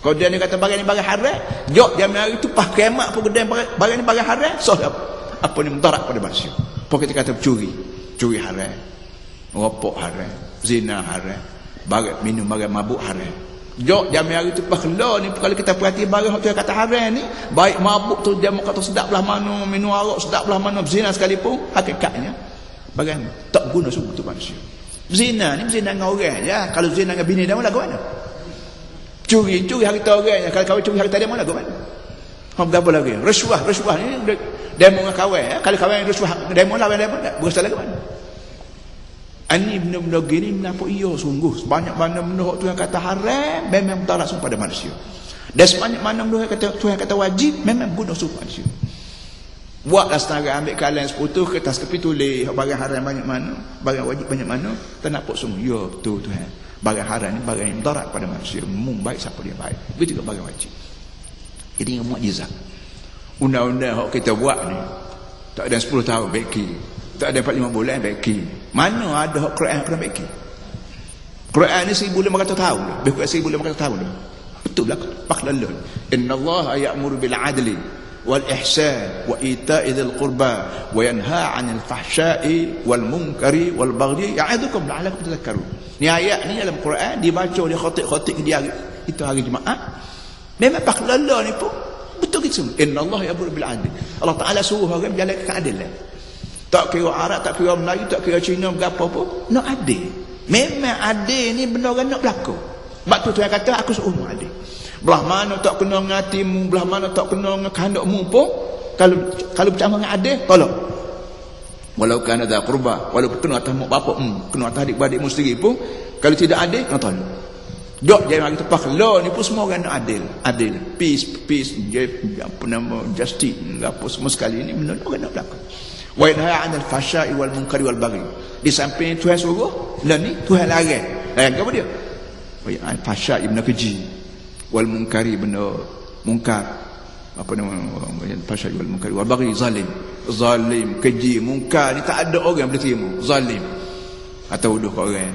kalau dia ni kata barang ni barang haram jok dia hari tu pas kiamat pun gede barang, ni barang haram so apa, apa ni mudarat pada manusia? Pokok kita kata curi. Curi haram. Rokok haram. Zina haram. Barang minum barang mabuk haram. Jok jam hari tu pas keluar ni kalau kita perhati barang yang kata haram ni baik mabuk tu dia kata sedap belah mana minum arak sedap belah mana zina sekalipun hakikatnya barang tak guna sungguh tu manusia. Zina ni zina dengan orang ya. Kalau zina dengan bini dia mau lagu mana? Curi, curi harta orang. Kalau kau curi harta dia mau lagu mana? Hang berapa lagi? Rasuah, rasuah ni demo dengan kawan ya. Kalau kawan rasuah demo lawan demo tak berusaha lagu mana? Ani benda-benda gini menapa iya sungguh Sebanyak mana benda Tuhan kata haram Memang tak langsung pada manusia Dan sebanyak mana benda kata, Tuhan kata wajib Memang guna sumpah manusia Buatlah setara ambil kalian seputuh kertas kepi tulis barang haram banyak mana, barang wajib banyak mana, tak nampak semua. Ya betul Tuhan. Barang haram ni barang yang mudarat pada manusia. Mung baik siapa dia baik. Begitu juga barang wajib. Jadi yang mukjizat. Undang-undang yang kita buat ni tak ada 10 tahun beki. Tak ada 4 5 bulan beki. Mana ada hak Quran kena beki? Quran ni 1500 tahun. Lebih kurang 1500 tahun. Betul lah. Pak lalun. Inna Allah ya'muru bil adli والإحسان وإيتاء ذي القربى وينهى عن الفحشاء والمنكر والبغي يعظكم لعلكم تذكرون ni ayat ni dalam Quran dibaca oleh khatib-khatib dia itu hari Jumaat memang pak lala ni pun betul gitu inna Allah ya'muru bil adl Allah Taala suruh orang berjalan keadilan tak kira Arab tak kira Melayu tak kira Cina berapa pun nak adil memang adil ni benda orang nak berlaku sebab tu Tuhan kata aku suruh adil belah mana tak kena dengan hatimu belah mana tak kena dengan kehendakmu pun kalau kalau bercakap dengan adil tolong. Walau kan ada kurba walaupun kena atas mak bapak hmm, kena atas adik-beradik sendiri pun kalau tidak adil kena tolong. Dok jangan kita pak law ni pun semua orang nak adil. Adil. Peace peace apa nama justice apa semua sekali ni benda orang nak berlaku. Wa yanha 'anil fahsya'i wal munkari wal baghi. Di samping Tuhan suruh dan ni Tuhan larang. Larang apa dia? Wa yanha fahsya'i benda keji wal munkari benda mungkar. Apa nama pasal wal munkari? Wal baghi zalim. Zalim keji mungkar ni tak ada orang boleh terima. Zalim. Atau tuduh orang.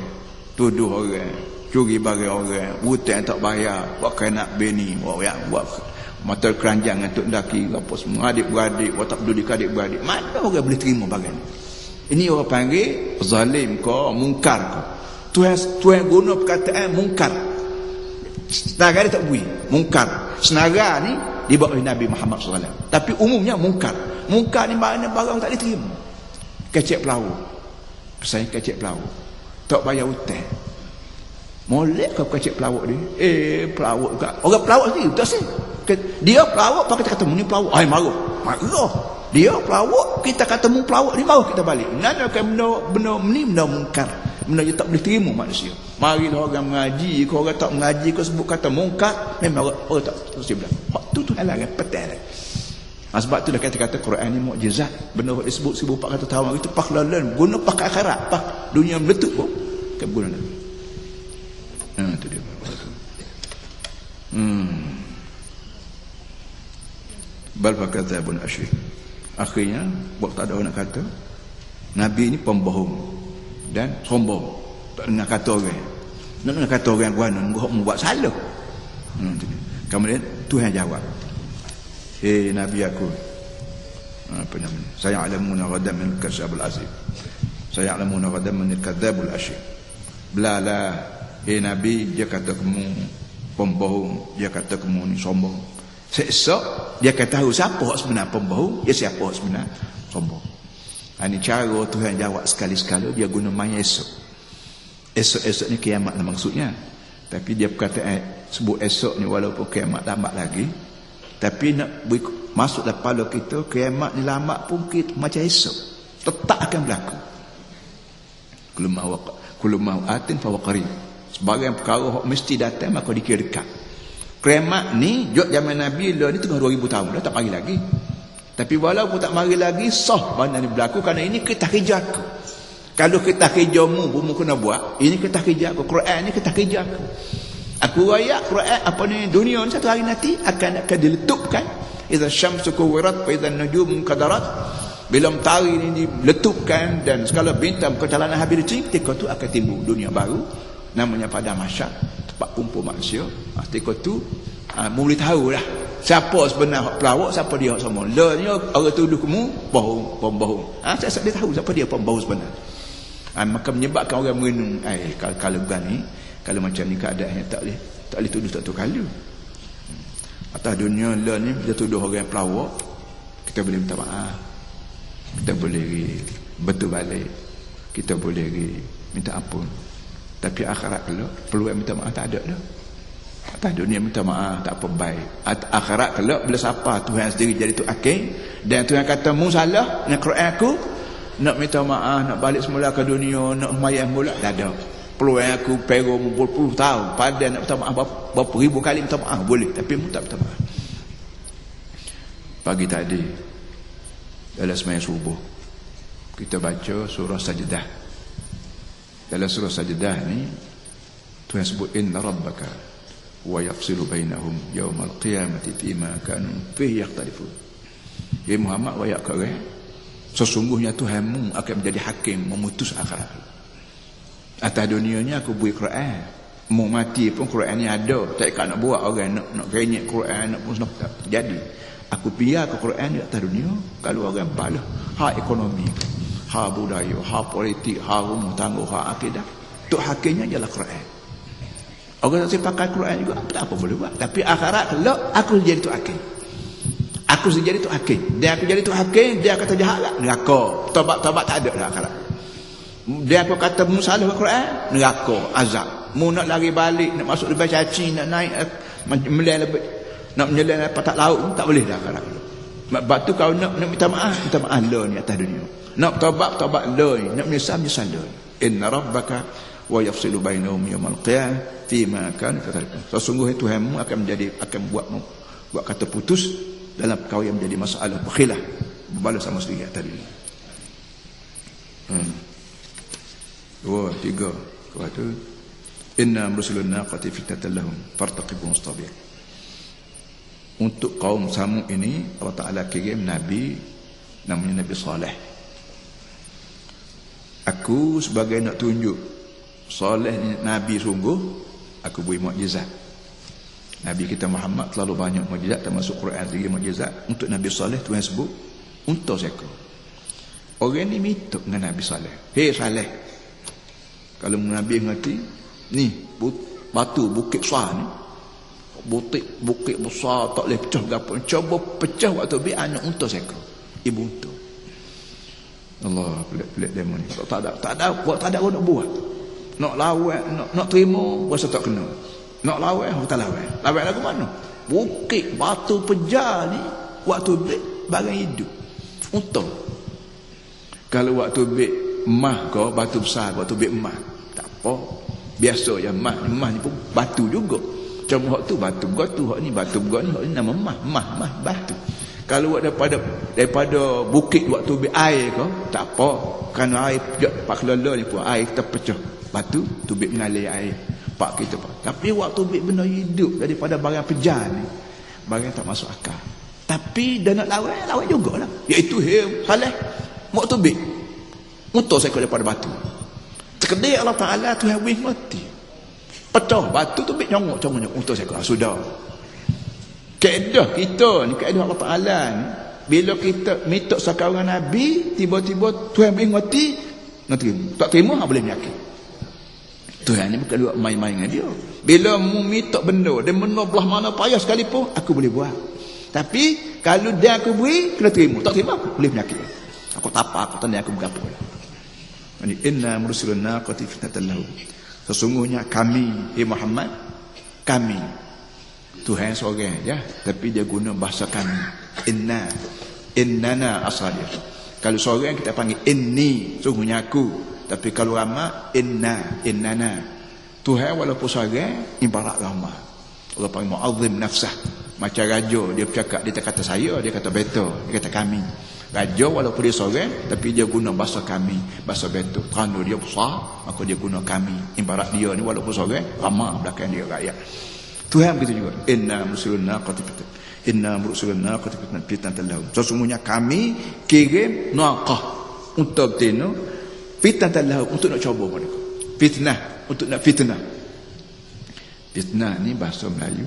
Tuduh orang. Curi barang orang. Hutang tak bayar. Buat nak bini. Buat yang buat mata keranjang untuk daki. Apa semua. Adik beradik buat tak peduli adik beradik mana orang boleh terima barang ini orang panggil zalim ko mungkar ko tuan tuan guna perkataan mungkar Senaga dia tak bui. Mungkar. Senaga ni Dibawa oleh Nabi Muhammad SAW Tapi umumnya mungkar. Mungkar ni mana barang tak diterima. Kecek pelawu. Saya kecek pelawu. Tak bayar hutang Molek kau kecek pelawak ni. Eh pelawak juga. Orang pelawak sendiri Tak sih? Dia pelawak Pakai kita kata Ni pelawak. Ay marah. Marah. Dia pelawak Kita kata mu pelawak. Ni marah kita balik. Nana kan benda Benda ni benda mungkar. Benda yang tak boleh terima manusia Mari orang mengaji, kau orang tak mengaji, kau sebut kata mungkar, memang orang, tak terus dia bilang. Hak tu tu halangan petai. Ha, sebab tu dah kata-kata Quran ni mukjizat. Benda yang disebut 1400 tahun itu pak lalan, guna pak akhirat, pak dunia meletup pun ke guna. Ha tu dia. Hmm. Bal fakata bun asyik. Akhirnya, waktu ada orang nak kata, Nabi ni pembohong dan sombong tak dengar kata orang. Nak dengar kata orang guana buat buat salah. Hmm. kemudian Tuhan jawab. Hei Nabi aku. Apa namanya saya alamuna ghadam min kasabul azim. Saya alamuna ghadam min kadzabul asyik. Belala. Hei Nabi dia kata kamu pembohong. Dia kata kamu ni sombong. Seesok dia kata tahu siapa sebenar pembohong. Dia siapa sebenar sombong. Ini cara Tuhan jawab sekali-sekala dia guna maya esok esok-esok ni kiamat lah maksudnya. Tapi dia berkata eh, sebut esok ni walaupun kiamat lambat lagi tapi nak masuk dalam kepala kita kiamat ni lambat pun kita, macam esok. Tetap akan berlaku. Kulumah atin fawaqari sebagai perkara yang mesti datang maka dikira dekat kiamat ni jok zaman Nabi lah ni tengah 2000 tahun dah tak mari lagi. Tapi walaupun tak mari lagi sah benda ni berlaku kerana ini kita kerja kalau kita kerja mu pun kena buat ini kita kerja aku Quran ni kita kerja aku. Aku ayat Quran apa ni dunia ni satu hari nanti akan akan diletupkan. Idza syamsu kuwirat wa idza nujum qadarat. Bila matahari ini diletupkan dan segala bintang perjalanan habis itu ketika itu akan timbul dunia baru namanya pada masyarakat tempat kumpul manusia. Ketika itu ha, boleh tahu lah siapa sebenar pelawak siapa dia semua le ni orang tuduh kamu bohong bohong ha, saya, saya dia tahu siapa dia pembohong sebenar ha, maka menyebabkan orang mengenung eh kalau, kalau begini kalau macam ni keadaannya tak boleh tak boleh tuduh satu kali hmm. atas dunia le ni dia tuduh orang yang pelawak kita boleh minta maaf. Kita boleh betul balik. Kita boleh minta ampun. Tapi akhirat kalau peluang minta maaf tak ada dah. Atas dunia minta maaf tak apa baik. Akhirat kalau bila siapa Tuhan sendiri jadi tu akhir dan Tuhan kata mu salah Quran aku nak minta maaf nak balik semula ke dunia nak mayat mula tak ada. Peluang aku peru berpuluh tahun pada nak minta maaf. Berapa, berapa ribu kali minta maaf? Boleh tapi tak minta maaf. Pagi tadi dalam semayang subuh kita baca surah sajadah dalam surah sajadah ni Tuhan sebut inna rabbaka wa yafsilu bainahum yaumal qiyamati fima kanu fihi yakhtalifun ya Muhammad wa yakare sesungguhnya Tuhanmu akan menjadi hakim memutus akhirat atas dunia ni aku beri Quran. Mau mati pun Quran ni ada. Tak kan nak buat orang nak nak renyek Quran nak pun tak jadi aku biar ke Quran di atas dunia kalau orang balah hak ekonomi hak budaya hak politik hak rumah tangga hak akidah. Tu hakimnya ialah Quran. Orang tak pakai Quran juga tak apa boleh buat. Tapi akhirat kalau aku jadi tu hakim. Aku jadi tu hakim. Dia aku jadi tu hakim, dia kata jahat lah. Neraka. Tobat-tobat tak ada lah akhirat. Dia aku kata musalah Quran, neraka, azab. Mu nak lari balik, nak masuk lebih caci, nak naik melihat lebih nak menyelam tak laut tak boleh dah akhirat. Sebab tu kau nak, nak minta maaf, minta maaf lo ni atas dunia. Nak tobat, tobat lo ni. Nak menyesal, menyesal lo ni. Inna rabbaka wa yafsilu bainahum yawmal qiyamah fima kan kata sesungguhnya Tuhanmu akan menjadi akan buatmu buat kata putus dalam kau yang menjadi masalah berkhilah berbalas sama sendiri tadi. Hmm. dua tiga. Kau tu. Inna rusulun naqati fitatan lahum fartaqibu mustabir untuk kaum Samud ini Allah Ta'ala kirim Nabi namanya Nabi Saleh. Aku sebagai nak tunjuk Saleh ni Nabi sungguh aku beri mukjizat Nabi kita Muhammad terlalu banyak mukjizat termasuk Quran tiga mukjizat untuk Nabi Saleh Tuhan sebut untuk seekor orang ni mituk dengan Nabi Saleh. Hei Saleh. Kalau Nabi ngerti ni batu bukit besar ni. Bukit bukit besar tak boleh pecah gapo cuba pecah waktu bi anak untuk seekor ibu untuk Allah pelik-pelik demo ni. Tak ada tak ada buat tak ada nak buat. Nak lawak nak nak terima rasa tak kena nak lawak tak lawak lawak lagu mana? Bukit batu pejar ni waktu bek barang hidup. Untung. Kalau waktu bek emah ke batu besar waktu bek emah tak apa. Biasa je emah emah ni pun batu juga. Cuma hak tu batu gua tu hak ni batu gua ni hak ni nama emah emah emah batu. Kalau daripada daripada bukit waktu bek air ke tak apa. Kerana air pak kelala ni pun air terpecah. Batu tubik mengalir air pak kita pak tapi waktu tubik benda hidup daripada barang pejar ni barang tak masuk akal. Tapi dia nak lawan lawan jugalah. Iaitu him saleh mau tubik mutus saya daripada batu. Terkedai Allah Ta'ala Tuhan wih mati. Pecah batu tubik nyongok cuma nyongok mutus saya sudah keedah kita ni keedah Allah Ta'ala ni bila kita mitok sekarang Nabi tiba-tiba Tuhan wih mati nak terima. Tak terima boleh menyakit Tuhan ni bukan buat main-main dengan dia. Bila mu minta benda, dia benda belah mana payah sekalipun, aku boleh buat. Tapi, kalau dia aku beri, kena terima. Tak terima, boleh penyakit. Aku tak apa, aku tanda aku berapa. Ini, inna murusulun naqati fitnatan lahu. Sesungguhnya kami, eh Muhammad, kami. Tuhan seorang, ya. Tapi dia guna bahasa kami. Inna, innana asalir. Kalau seorang kita panggil inni, sungguhnya aku tapi kalau ramah inna innana. Tuhan walaupun seorang ibarat ramah Allah panggil mu'adzim nafsah. Macam raja dia bercakap dia tak kata saya dia kata betul dia kata kami. Raja walaupun dia seorang tapi dia guna bahasa kami bahasa betul kerana dia besar maka dia guna kami. Ibarat dia ni walaupun seorang ramah belakang dia rakyat. Tuhan begitu juga. Inna musulunna qatifatat inna musulunna qatifatat fitnatan lahum sesungguhnya kami kirim naqah untuk tino fitnah lahu untuk nak cuba mereka fitnah untuk nak fitnah. Fitnah ni bahasa Melayu